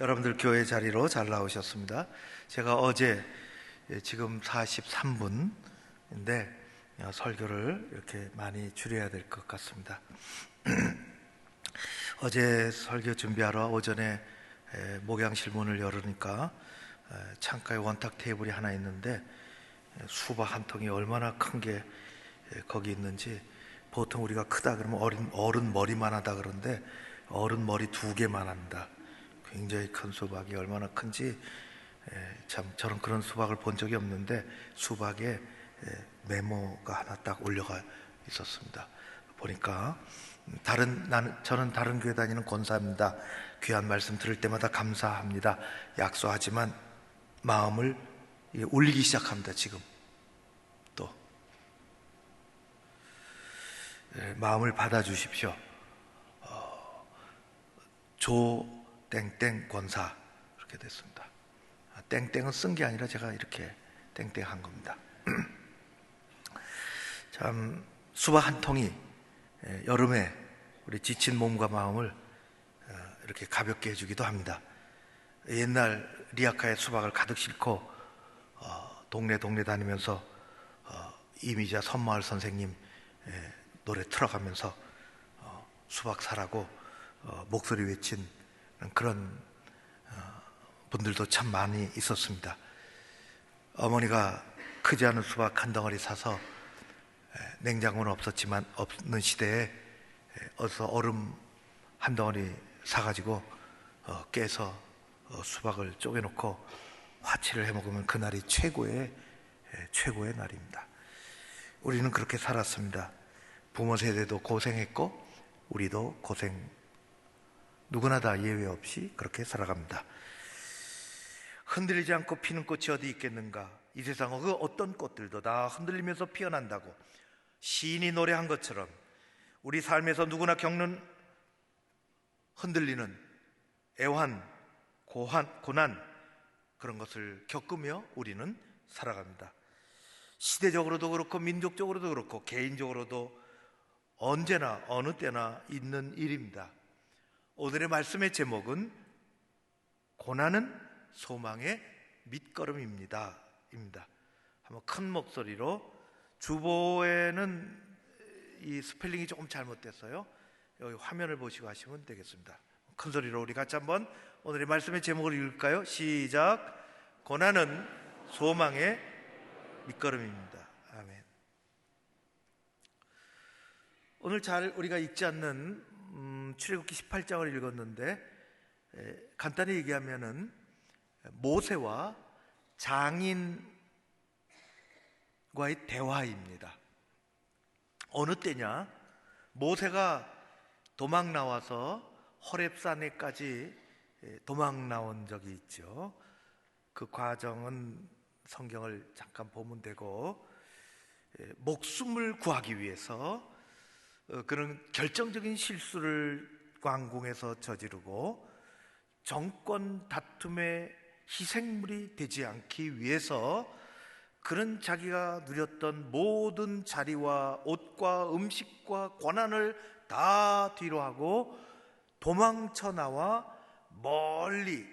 여러분들 교회 자리로 잘 나오셨습니다. 제가 어제 예, 지금 43분인데 어, 설교를 이렇게 많이 줄여야 될 것 같습니다. 어제 설교 준비하러 오전에 목양실 문을 열으니까 창가에 원탁 테이블이 하나 있는데 수박 한 통이 얼마나 큰 게 거기 있는지 보통 우리가 크다 그러면 어린, 어른 머리만 하다 그러는데 어른 머리 두 개만 한다. 굉장히 큰 수박이 얼마나 큰지 참 저는 그런 수박을 본 적이 없는데 수박에 메모가 하나 딱 올려가 있었습니다. 보니까 다른 나는 저는 다른 교회 다니는 권사입니다. 귀한 말씀 들을 때마다 감사합니다. 약소하지만 마음을 울리기 시작합니다. 지금 또 마음을 받아주십시오. 어, 조 땡땡 권사 그렇게 됐습니다. 아, 땡땡은 쓴 게 아니라 제가 이렇게 땡땡 한 겁니다. 참 수박 한 통이 예, 여름에 우리 지친 몸과 마음을 어, 이렇게 가볍게 해주기도 합니다. 옛날 리아카의 수박을 가득 싣고 어, 동네 동네 다니면서 어, 이미자 선마을 선생님 예, 노래 틀어가면서 수박 사라고 목소리 외친 그런 분들도 참 많이 있었습니다. 어머니가 크지 않은 수박 한 덩어리 사서 냉장고는 없었지만 없는 시대에 어서 얼음 한 덩어리 사가지고 어, 깨서 어, 수박을 쪼개놓고 화치를 해 먹으면 그날이 최고의 최고의 날입니다. 우리는 그렇게 살았습니다. 부모 세대도 고생했고 우리도 고생 누구나 다 예외 없이 그렇게 살아갑니다. 흔들리지 않고 피는 꽃이 어디 있겠는가? 이 세상 그 어떤 꽃들도 다 흔들리면서 피어난다고 시인이 노래한 것처럼 우리 삶에서 누구나 겪는 흔들리는 애환, 고한, 고난 그런 것을 겪으며 우리는 살아갑니다. 시대적으로도 그렇고 민족적으로도 그렇고 개인적으로도 언제나 어느 때나 있는 일입니다. 오늘의 말씀의 제목은 고난은 소망의 밑거름입니다. 입니다. 한번 큰 목소리로 주보에는 이 스펠링이 조금 잘못됐어요. 여기 화면을 보시고 하시면 되겠습니다. 큰 소리로 우리 같이 한번 오늘의 말씀의 제목을 읽을까요? 시작. 고난은 소망의 밑거름입니다. 아멘. 오늘 잘 우리가 읽지 않는 음, 출애굽기 18장을 읽었는데 에, 간단히 얘기하면은 모세와 장인과의 대화입니다. 어느 때냐? 모세가 도망 나와서 허랩산에까지 도망 나온 적이 있죠. 그 과정은 성경을 잠깐 보면 되고 목숨을 구하기 위해서 어, 그런 결정적인 실수를 왕궁에서 저지르고 정권 다툼의 희생물이 되지 않기 위해서 그런 자기가 누렸던 모든 자리와 옷과 음식과 권한을 다 뒤로 하고 도망쳐 나와 멀리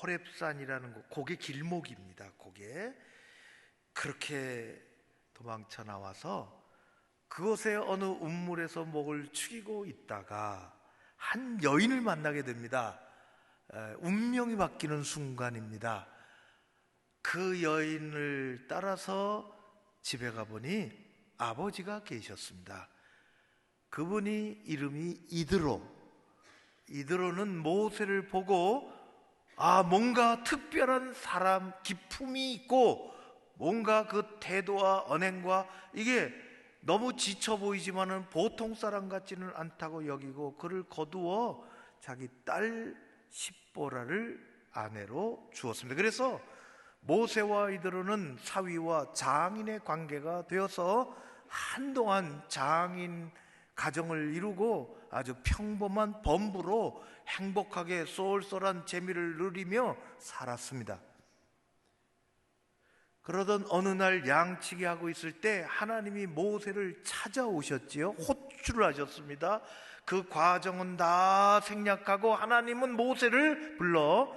호랩산이라는 곳, 고개 길목입니다. 고개 그렇게 도망쳐 나와서 그곳에 어느 운물에서 목을 축이고 있다가 한 여인을 만나게 됩니다. 운명이 바뀌는 순간입니다. 그 여인을 따라서 집에 가보니 아버지가 계셨습니다. 그분이 이름이 이드로. 이드로는 모세를 보고 아, 뭔가 특별한 사람 기품이 있고 뭔가 그 태도와 언행과 이게 너무 지쳐 보이지만은 보통 사람 같지는 않다고 여기고 그를 거두어 자기 딸 십보라를 아내로 주었습니다. 그래서 모세와 이들은 사위와 장인의 관계가 되어서 한동안 장인 가정을 이루고 아주 평범한 범부로 행복하게 쏠쏠한 재미를 누리며 살았습니다. 그러던 어느 날 양치기 하고 있을 때 하나님이 모세를 찾아오셨지요. 호출을 하셨습니다. 그 과정은 다 생략하고 하나님은 모세를 불러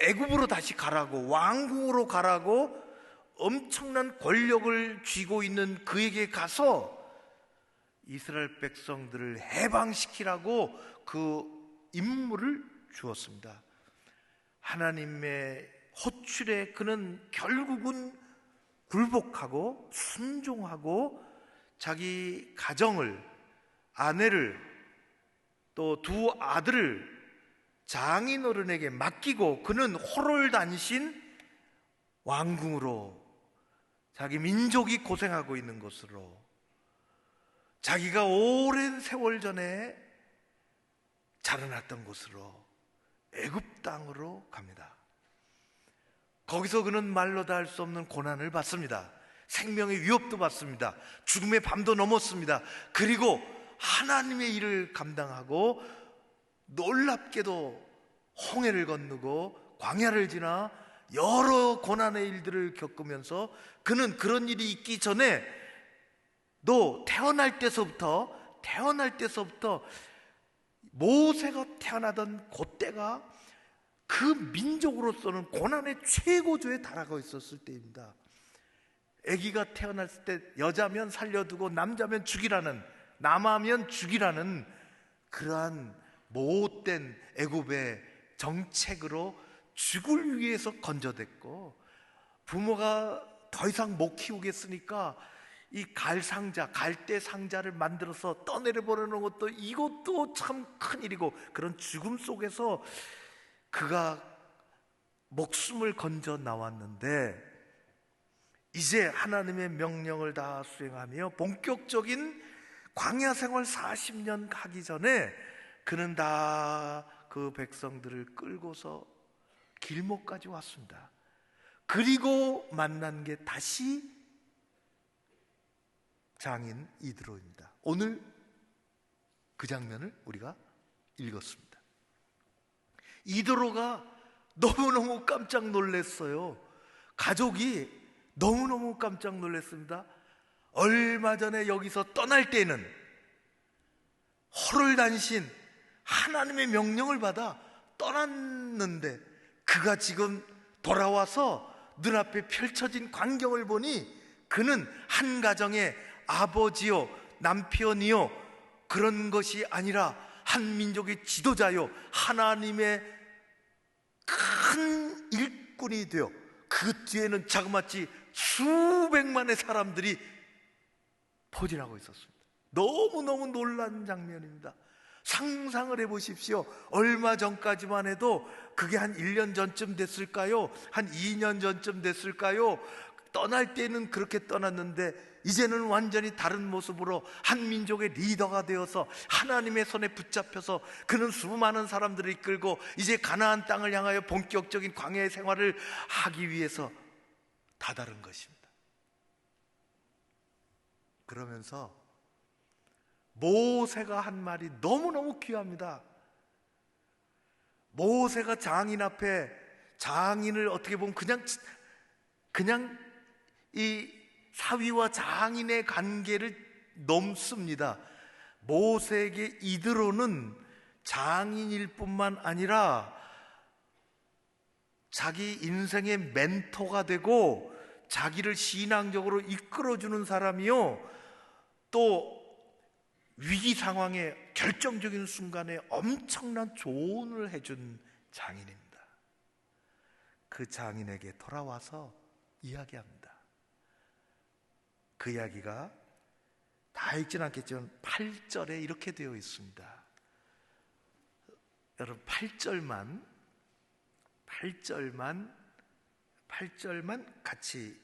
애굽으로 다시 가라고 왕궁으로 가라고 엄청난 권력을 쥐고 있는 그에게 가서 이스라엘 백성들을 해방시키라고 그 임무를 주었습니다. 하나님의 호출에 그는 결국은 굴복하고 순종하고 자기 가정을 아내를 또 두 아들을 장인 어른에게 맡기고 그는 호를 단신 왕궁으로 자기 민족이 고생하고 있는 곳으로 자기가 오랜 세월 전에 자라났던 곳으로 애굽 땅으로 갑니다. 거기서 그는 말로 다 할 수 없는 고난을 받습니다. 생명의 위협도 받습니다. 죽음의 밤도 넘었습니다. 그리고 하나님의 일을 감당하고 놀랍게도 홍해를 건너고 광야를 지나 여러 고난의 일들을 겪으면서 그는 그런 일이 있기 전에 너 태어날 때서부터 태어날 때서부터 모세가 태어나던 그때가 그 민족으로서는 고난의 최고조에 달하고 있었을 때입니다. 아기가 태어났을 때 여자면 살려두고 남자면 죽이라는 남아면 죽이라는 그러한 못된 애굽의 정책으로 죽을 위해서 건져댔고 부모가 더 이상 못 키우겠으니까 이 갈상자, 갈대 상자를 만들어서 떠내려 보내는 것도 이것도 참 큰 일이고 그런 죽음 속에서 그가 목숨을 건져 나왔는데 이제 하나님의 명령을 다 수행하며 본격적인 광야 생활 40년 가기 전에 그는 다 그 백성들을 끌고서 길목까지 왔습니다. 그리고 만난 게 다시 장인 이드로입니다. 오늘 그 장면을 우리가 읽었습니다. 이드로가 너무너무 깜짝 놀랐어요. 가족이 너무너무 깜짝 놀랐습니다. 얼마 전에 여기서 떠날 때는 허를 단신 하나님의 명령을 받아 떠났는데 그가 지금 돌아와서 눈앞에 펼쳐진 광경을 보니 그는 한 가정의 아버지요, 남편이요, 그런 것이 아니라 한 민족의 지도자요, 하나님의 큰 일꾼이 되어 그 뒤에는 자그마치 수백만의 사람들이 포진하고 있었습니다. 너무너무 놀란 장면입니다. 상상을 해 보십시오. 얼마 전까지만 해도 그게 한 1년 전쯤 됐을까요? 한 2년 전쯤 됐을까요? 떠날 때는 그렇게 떠났는데 이제는 완전히 다른 모습으로 한 민족의 리더가 되어서 하나님의 손에 붙잡혀서 그는 수많은 사람들을 이끌고 이제 가나안 땅을 향하여 본격적인 광야의 생활을 하기 위해서 다다른 것입니다. 그러면서 모세가 한 말이 너무너무 귀합니다. 모세가 장인 앞에 장인을 어떻게 보면 그냥 그냥 이 사위와 장인의 관계를 넘습니다. 모세에게 이드로는 장인일 뿐만 아니라 자기 인생의 멘토가 되고 자기를 신앙적으로 이끌어주는 사람이요. 또 위기 상황에 결정적인 순간에 엄청난 조언을 해준 장인입니다. 그 장인에게 돌아와서 이야기합니다. 그 이야기가 다 읽진 않겠지만 8절에 이렇게 되어 있습니다. 여러분 8절만 8절만 8절만 같이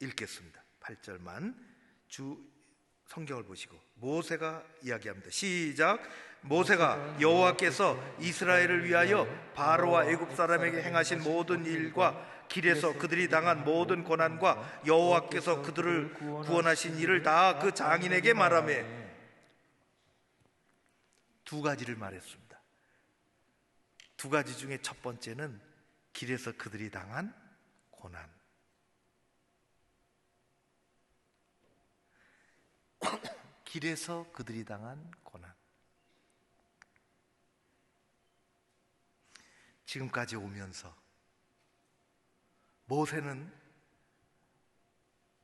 읽겠습니다. 8절만 주 성경을 보시고 모세가 이야기합니다. 시작. 모세가 여호와께서 이스라엘을 위하여 바로와 애굽 사람에게 행하신 모든 일과 길에서 그들이 당한 모든 고난과 여호와께서 그들을 구원하신 일을 다 그 장인에게 말하며 두 가지를 말했습니다. 두 가지 중에 첫 번째는 길에서 그들이 당한 고난. 길에서 그들이 당한 고난. 지금까지 오면서 모세는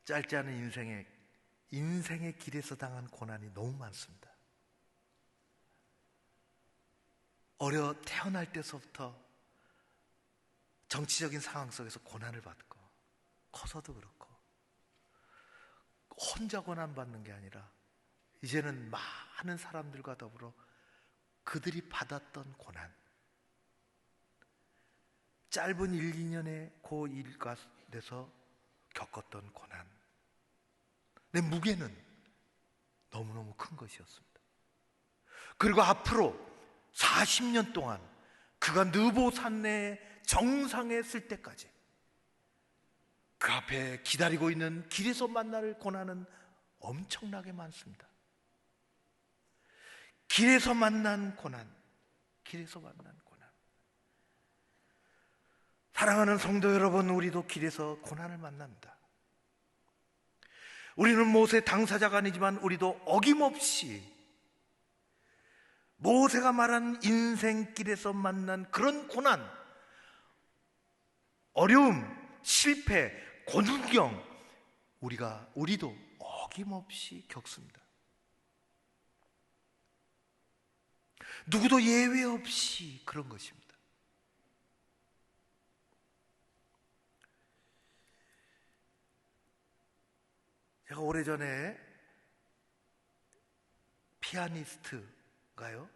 짧지 않은 인생에 인생의 길에서 당한 고난이 너무 많습니다. 어려 태어날 때서부터 정치적인 상황 속에서 고난을 받고 커서도 그렇고 혼자 고난 받는 게 아니라 이제는 많은 사람들과 더불어 그들이 받았던 고난 짧은 1, 2년의 고 일과에서 겪었던 고난 내 무게는 너무너무 큰 것이었습니다. 그리고 앞으로 40년 동안 그가 느보산내 정상에 있을 때까지 그 앞에 기다리고 있는 길에서 만날 고난은 엄청나게 많습니다. 길에서 만난 고난, 길에서 만난 고난. 사랑하는 성도 여러분, 우리도 길에서 고난을 만납니다. 우리는 모세 당사자가 아니지만 우리도 어김없이 모세가 말한 인생길에서 만난 그런 고난, 어려움, 실패, 곤경 우리가 우리도 어김없이 겪습니다. 누구도 예외 없이 그런 것입니다. 제가 오래전에 피아니스트가요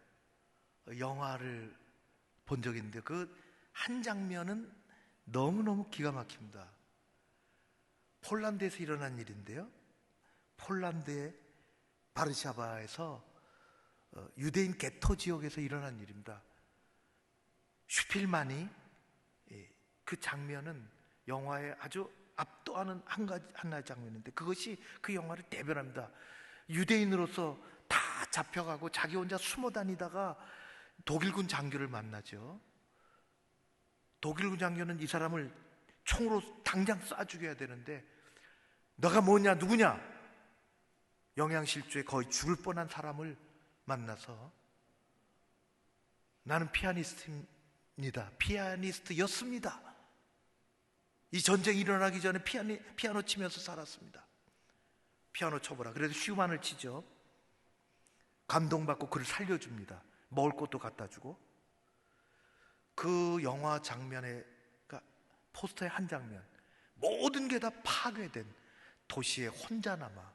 영화를 본 적이 있는데 그 한 장면은 너무너무 기가 막힙니다. 폴란드에서 일어난 일인데요. 폴란드의 바르샤바에서 어, 유대인 게토 지역에서 일어난 일입니다. 슈필만이 예, 그 장면은 영화의 아주 압도하는 한 가지 하나의 장면인데 그것이 그 영화를 대변합니다. 유대인으로서 다 잡혀가고 자기 혼자 숨어 다니다가 독일군 장교를 만나죠. 독일군 장교는 이 사람을 총으로 당장 쏴 죽여야 되는데 너가 뭐냐 누구냐 영양실조에 거의 죽을 뻔한 사람을 만나서 나는 피아니스트입니다. 피아니스트였습니다. 이 전쟁이 일어나기 전에 피아니, 피아노 치면서 살았습니다. 피아노 쳐보라. 그래서 슈만을 치죠. 감동받고 그를 살려줍니다. 먹을 것도 갖다 주고. 그 영화 장면에, 그러니까 포스터의 한 장면, 모든 게 다 파괴된 도시에 혼자 남아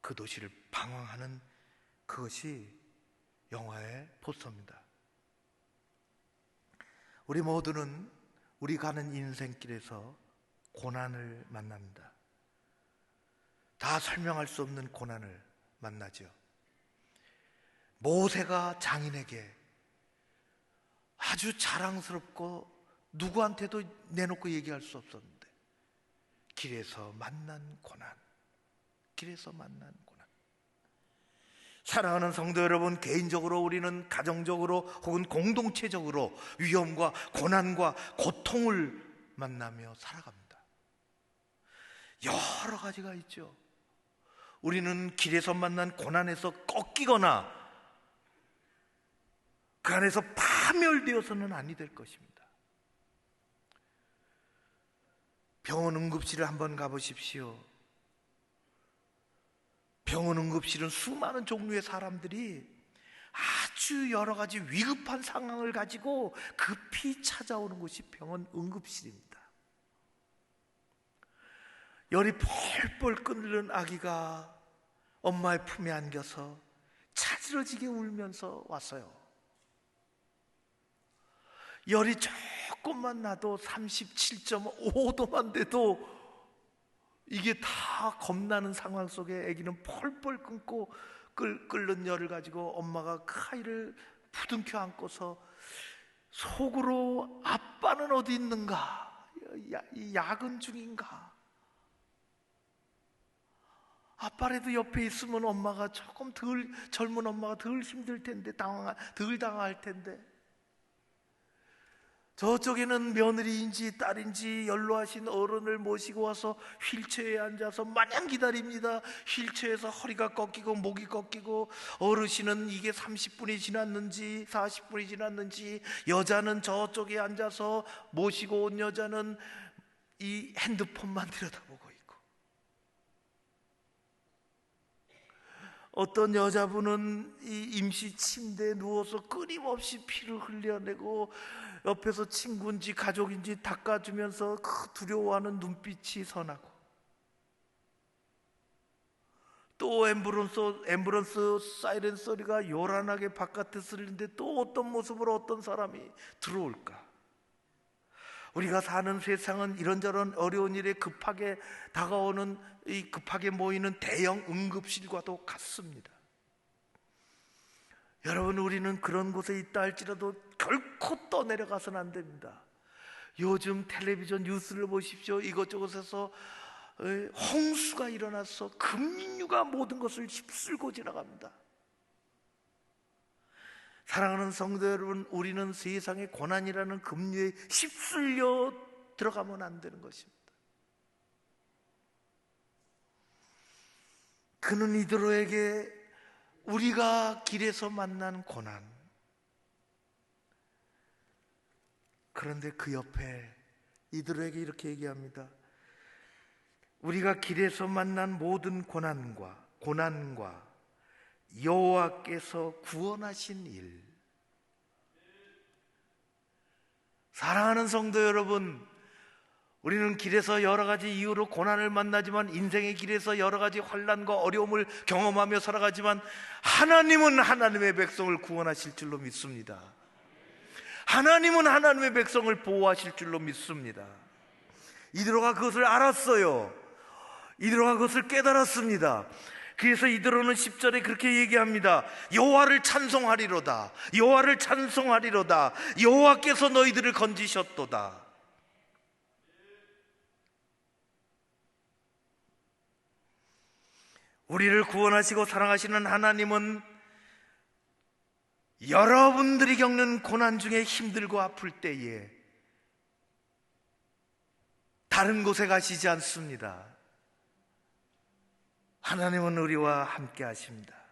그 도시를 방황하는 그것이 영화의 포스터입니다. 우리 모두는 우리 가는 인생길에서 고난을 만납니다. 다 설명할 수 없는 고난을 만나죠. 모세가 장인에게 아주 자랑스럽고 누구한테도 내놓고 얘기할 수 없었는데 길에서 만난 고난, 길에서 만난 고난. 사랑하는 성도 여러분, 개인적으로 우리는 가정적으로 혹은 공동체적으로 위험과 고난과 고통을 만나며 살아갑니다. 여러 가지가 있죠. 우리는 길에서 만난 고난에서 꺾이거나 그 안에서 파멸되어서는 아니 될 것입니다. 병원 응급실을 한번 가보십시오. 병원 응급실은 수많은 종류의 사람들이 아주 여러 가지 위급한 상황을 가지고 급히 찾아오는 곳이 병원 응급실입니다. 열이 펄펄 끓는 아기가 엄마의 품에 안겨서 차지러지게 울면서 왔어요. 열이 조금만 나도 37.5도만 돼도 이게 다 겁나는 상황 속에 아기는 펄펄 끊고 끓, 끓는 열을 가지고 엄마가 그 아이를 부둥켜 안고서 속으로 아빠는 어디 있는가? 야, 야근 중인가? 아빠라도 옆에 있으면 엄마가 조금 덜 젊은 엄마가 덜 힘들 텐데 당황 덜 당할 텐데 저쪽에는 며느리인지 딸인지 연로하신 어른을 모시고 와서 휠체어에 앉아서 마냥 기다립니다. 휠체어에서 허리가 꺾이고 목이 꺾이고 어르신은 이게 30분이 지났는지 40분이 지났는지 여자는 저쪽에 앉아서 모시고 온 여자는 이 핸드폰만 들여다보고 있고 어떤 여자분은 이 임시 침대에 누워서 끊임없이 피를 흘려내고 옆에서 친구인지 가족인지 닦아주면서 그 두려워하는 눈빛이 선하고 또 앰뷸런스, 앰뷸런스 사이렌 소리가 요란하게 바깥에 들리는데 또 어떤 모습으로 어떤 사람이 들어올까? 우리가 사는 세상은 이런저런 어려운 일에 급하게 다가오는 이 급하게 모이는 대형 응급실과도 같습니다. 여러분 우리는 그런 곳에 있다 할지라도 결코 떠내려가서는 안 됩니다. 요즘 텔레비전 뉴스를 보십시오. 이것저것에서 홍수가 일어나서 급류가 모든 것을 휩쓸고 지나갑니다. 사랑하는 성도 여러분, 우리는 세상의 고난이라는 급류에 휩쓸려 들어가면 안 되는 것입니다. 그는 이들에게 우리가 길에서 만난 고난. 그런데 그 옆에 이들에게 이렇게 얘기합니다. 우리가 길에서 만난 모든 고난과 고난과 여호와께서 구원하신 일. 사랑하는 성도 여러분, 우리는 길에서 여러 가지 이유로 고난을 만나지만 인생의 길에서 여러 가지 환란과 어려움을 경험하며 살아가지만 하나님은 하나님의 백성을 구원하실 줄로 믿습니다. 하나님은 하나님의 백성을 보호하실 줄로 믿습니다. 이드로가 그것을 알았어요. 이드로가 그것을 깨달았습니다. 그래서 이드로는 10절에 그렇게 얘기합니다. 여호와를 찬송하리로다. 여호와를 찬송하리로다. 여호와께서 너희들을 건지셨도다. 우리를 구원하시고 사랑하시는 하나님은 여러분들이 겪는 고난 중에 힘들고 아플 때에 다른 곳에 가시지 않습니다. 하나님은 우리와 함께 하십니다.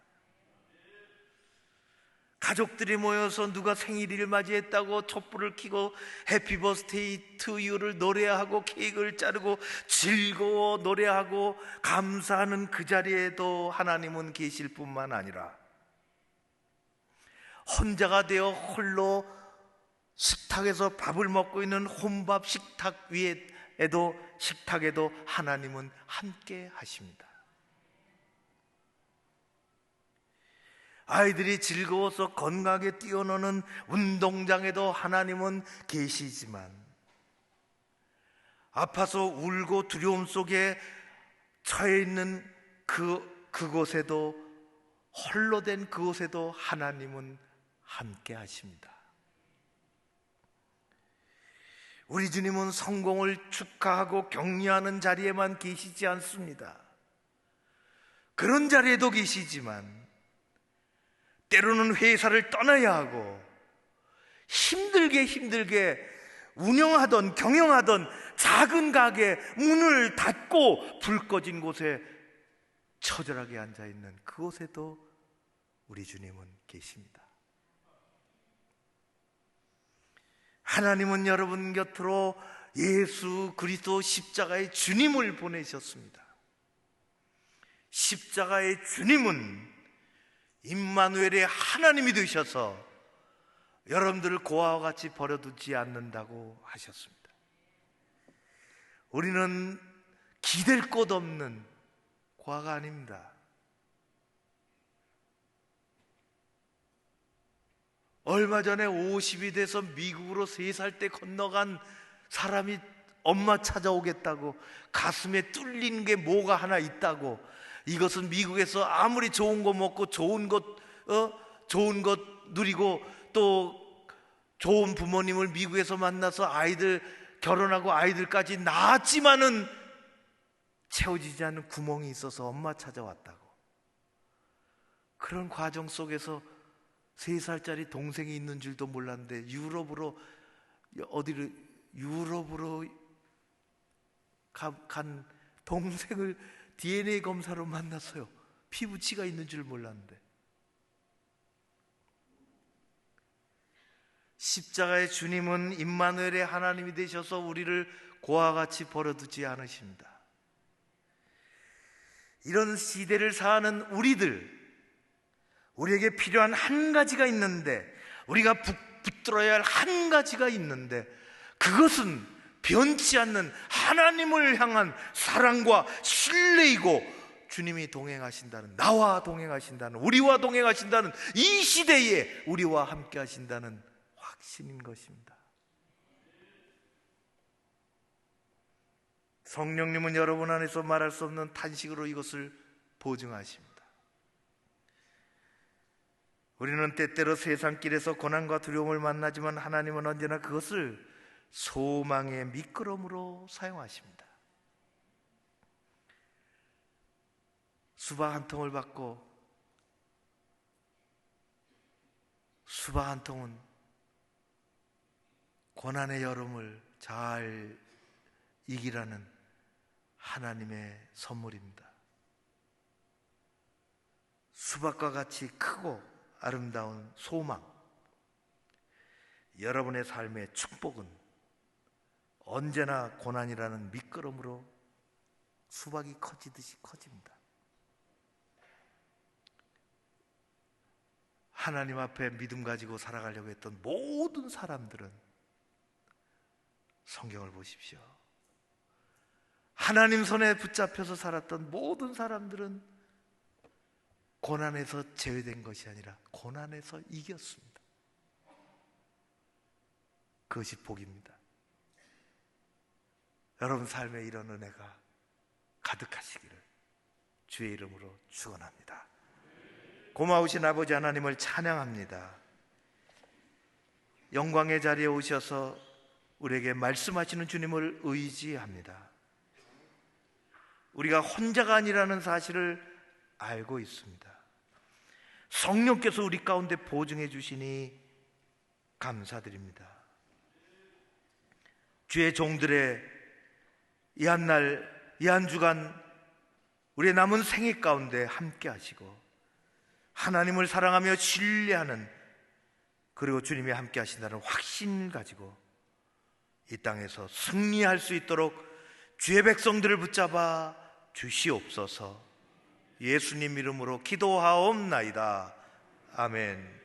가족들이 모여서 누가 생일을 맞이했다고 촛불을 켜고 해피 버스데이 투 유를 노래하고 케이크를 자르고 즐거워 노래하고 감사하는 그 자리에도 하나님은 계실 뿐만 아니라 혼자가 되어 홀로 식탁에서 밥을 먹고 있는 혼밥 식탁 위에도 식탁에도 하나님은 함께 하십니다. 아이들이 즐거워서 건강하게 뛰어노는 운동장에도 하나님은 계시지만 아파서 울고 두려움 속에 처해 있는 그 그곳에도 홀로 된 그곳에도 하나님은 함께 하십니다. 우리 주님은 성공을 축하하고 격려하는 자리에만 계시지 않습니다. 그런 자리에도 계시지만 때로는 회사를 떠나야 하고 힘들게 힘들게 운영하던 경영하던 작은 가게 문을 닫고 불 꺼진 곳에 처절하게 앉아 있는 그곳에도 우리 주님은 계십니다. 하나님은 여러분 곁으로 예수 그리스도 십자가의 주님을 보내셨습니다. 십자가의 주님은 임마누엘의 하나님이 되셔서 여러분들을 고아와 같이 버려두지 않는다고 하셨습니다. 우리는 기댈 곳 없는 고아가 아닙니다. 얼마 전에 50이 돼서 미국으로 3살 때 건너간 사람이 엄마 찾아오겠다고 가슴에 뚫린 게 뭐가 하나 있다고 이것은 미국에서 아무리 좋은 거 먹고 좋은 것, 어? 좋은 것 누리고 또 좋은 부모님을 미국에서 만나서 아이들 결혼하고 아이들까지 낳았지만은 채워지지 않는 구멍이 있어서 엄마 찾아왔다고. 그런 과정 속에서 세 살짜리 동생이 있는 줄도 몰랐는데 유럽으로 어디를 유럽으로 가- 간 동생을 DNA 검사로 만났어요. 피부치가 있는 줄 몰랐는데. 십자가의 주님은 임마누엘의 하나님이 되셔서 우리를 고와 같이 버려두지 않으십니다. 이런 시대를 사는 우리들, 우리에게 필요한 한 가지가 있는데, 우리가 붙, 붙들어야 할 한 가지가 있는데, 그것은 변치 않는 하나님을 향한 사랑과 신뢰이고, 주님이 동행하신다는, 나와 동행하신다는, 우리와 동행하신다는 이 시대에 우리와 함께 하신다는 확신인 것입니다. 성령님은 여러분 안에서 말할 수 없는 탄식으로 이것을 보증하십니다. 우리는 때때로 세상 길에서 고난과 두려움을 만나지만 하나님은 언제나 그것을 소망의 미끄럼으로 사용하십니다. 수박 한 통을 받고 수박 한 통은 고난의 여름을 잘 이기라는 하나님의 선물입니다. 수박과 같이 크고 아름다운 소망. 여러분의 삶의 축복은 언제나 고난이라는 미끄럼으로 수박이 커지듯이 커집니다. 하나님 앞에 믿음 가지고 살아가려고 했던 모든 사람들은 성경을 보십시오. 하나님 손에 붙잡혀서 살았던 모든 사람들은 고난에서 제외된 것이 아니라 고난에서 이겼습니다. 그것이 복입니다. 여러분 삶에 이런 은혜가 가득하시기를 주의 이름으로 축원합니다. 고마우신 아버지 하나님을 찬양합니다. 영광의 자리에 오셔서 우리에게 말씀하시는 주님을 의지합니다. 우리가 혼자가 아니라는 사실을 알고 있습니다. 성령께서 우리 가운데 보증해 주시니 감사드립니다. 주의 종들의 이 한 날, 이 한 주간 우리의 남은 생애 가운데 함께 하시고 하나님을 사랑하며 신뢰하는 그리고 주님이 함께 하신다는 확신을 가지고 이 땅에서 승리할 수 있도록 주의 백성들을 붙잡아 주시옵소서 예수님 이름으로 기도하옵나이다. 아멘.